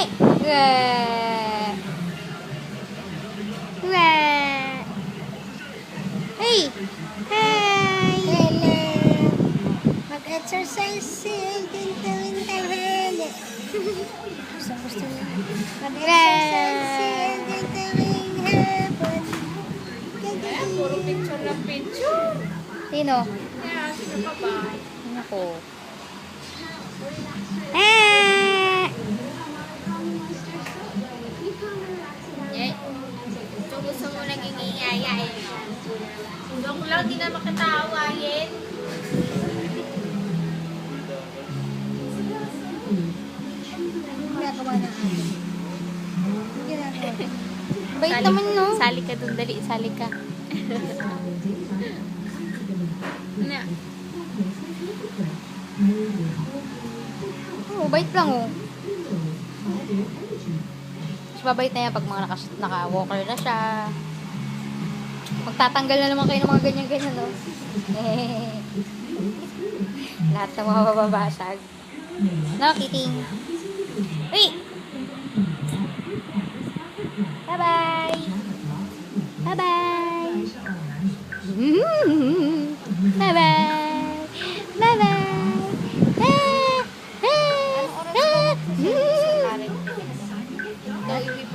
Hey! Wah! Wah! Hey! Hi! Hello. Mag-exercise si Elden tuwing tanghali. Gusto gusto niya. Mag-exercise si Elden tuwing hapon. Puro picture ng picture. Sino? Kaya, sino ka ba? Ano mo ingayay. Joke lang, di na makatawain. Ginagawa. Bait naman, no? Sali ka dun, dali, sali ka. na. Oo, bait lang, oh. Mas mabait na yan pag mga nakas- naka-walker na siya. Magtatanggal na naman kayo ng mga ganyan-ganyan, no? Lahat na mga mababasag. No, kiting? Uy! Bye-bye! Bye-bye! Bye-bye! Bye-bye! Bye! Bye!